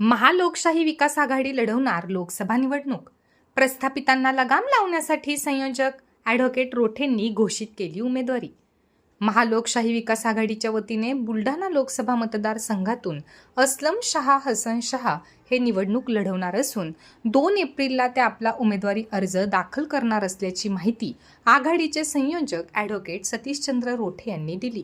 महालोकशाही विकास आघाडी लढवणार लोकसभा निवडणूक. प्रस्थापितांना लगाम लावण्यासाठी संयोजक ॲडव्होकेट रोठेंनी घोषित केली उमेदवारी. महालोकशाही विकास आघाडीच्या वतीने बुलढाणा लोकसभा मतदारसंघातून असलम शहा हसन शहा हे निवडणूक लढवणार असून दोन एप्रिलला ते आपला उमेदवारी अर्ज दाखल करणार असल्याची माहिती आघाडीचे संयोजक ॲडव्होकेट सतीशचंद्र रोठे यांनी दिली.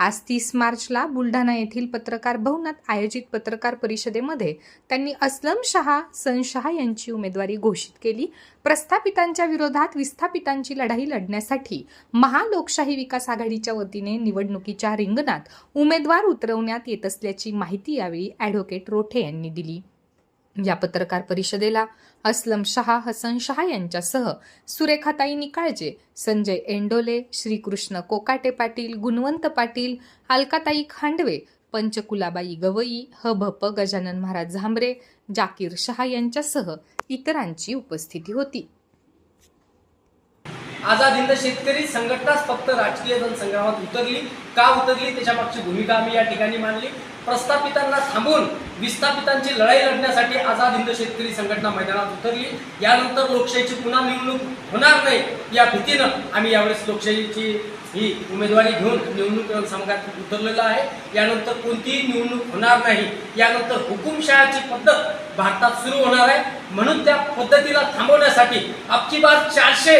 आज तीस मार्चला बुलढाणा येथील पत्रकार भवनात आयोजित पत्रकार परिषदेमध्ये त्यांनी असलम शहा सन शहा यांची उमेदवारी घोषित केली. प्रस्थापितांच्या विरोधात विस्थापितांची लढाई लढण्यासाठी महालोकशाही विकास आघाडीच्या वतीने निवडणुकीच्या रिंगणात उमेदवार उतरवण्यात येत असल्याची माहिती यावेळी ॲडव्होकेट रोठे यांनी दिली. या पत्रकार परिषदेला अस्लम शहा हसन शहा यांच्यासह सुरेखाताई निकाळजे संजय एंडोले श्रीकृष्ण कोकाटे पाटील गुणवंत पाटील अलकाताई खांडवे पंचकुलाबाई गवई ह भप गजानन महाराज झांबरे जाकीर शहा यांच्यासह इतरांची उपस्थिती होती. आझाद हिंद शेतकरी संघटनाच फक्त राजकीय जनसंग्रामात उतरली. का उतरली? त्याच्या मागची भूमिका आम्ही या ठिकाणी मांडली. प्रस्थापितांना थांबून विस्थापितांची लढाई लढण्यासाठी आझाद हिंद शेतकरी संघटना मैदानात उतरली. यानंतर लोकशाहीची पुन्हा निवडणूक होणार नाही या भीतीनं आम्ही यावेळेस लोकशाहीची ही उमेदवारी घेऊन निवडणूक संघात उतरलेलं आहे. यानंतर कोणतीही निवडणूक होणार नाही. यानंतर हुकुमशहाची पद्धत भारतात सुरू होणार आहे. म्हणून त्या पद्धतीला थांबवण्यासाठी अबकी बार चारशे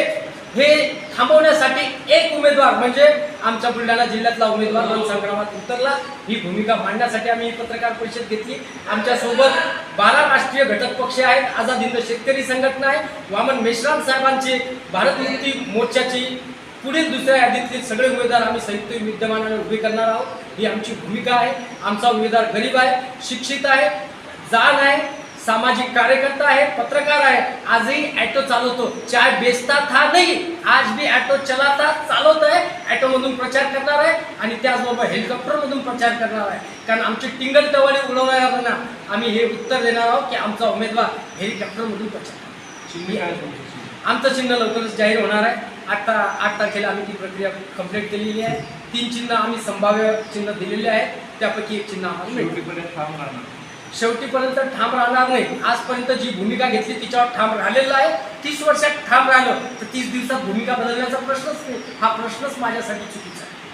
हे थांबवण्यासाठी एक उमेदवार म्हणजे आमच्या बुलढाणा जिल्ह्यातला उमेदवार रणसंग्रामात उतरला. ही भूमिका मांडण्यासाठी आम्ही ही पत्रकार परिषद घेतली. आमच्यासोबत बारा राष्ट्रीय घटक पक्ष आहेत. आझाद हिंद शेतकरी संघटना आहे. वामन मेश्राम साहेबांची भारत मुक्ती मोर्चाची पुढील दुसऱ्या यादीतले सगळे उमेदवार आम्ही संयुक्त विद्यमानाने उभे करणार आहोत. ही आमची भूमिका आहे. आमचा उमेदवार गरीब आहे शिक्षित आहे जाण आहे. सामाजिक कार्यकर्ता आहे पत्रकार आहे आजही ऑटो चालवतो. चाय बेचता था नाही. आज भी ऑटो चलाता चालवत आहे. ऑटो मधून प्रचार करणार आहे आणि त्याचबरोबर हेलिकॉप्टर मधून प्रचार करणार आहे. कारण आमची टिंगल टवाली उडवणाऱ्यांना आम्ही हे उत्तर देणार आहोत की आमचा उमेदवार हेलिकॉप्टर मधून प्रचार आमचं चिन्ह लवकरच जाहीर होणार आहे. आता आठ तारखेला आम्ही ती प्रक्रिया कंप्लीट केलेली आहे. तीन चिन्ह आम्ही संभाव्य चिन्ह दिलेले आहेत. त्यापैकी एक चिन्ह आम्हाला शेवटीपर्यंत ठाम राहणार शेवटीपर्यंत ठाम राहणार नाही. आजपर्यंत जी भूमिका घेतली तिच्यावर ठाम राहिलेला आहे. तीस वर्षात ठाम राहिलं तर तीस दिवसात भूमिका बदलण्याचा प्रश्नच नाही. हा प्रश्नच माझ्यासाठी चुकीचा आहे.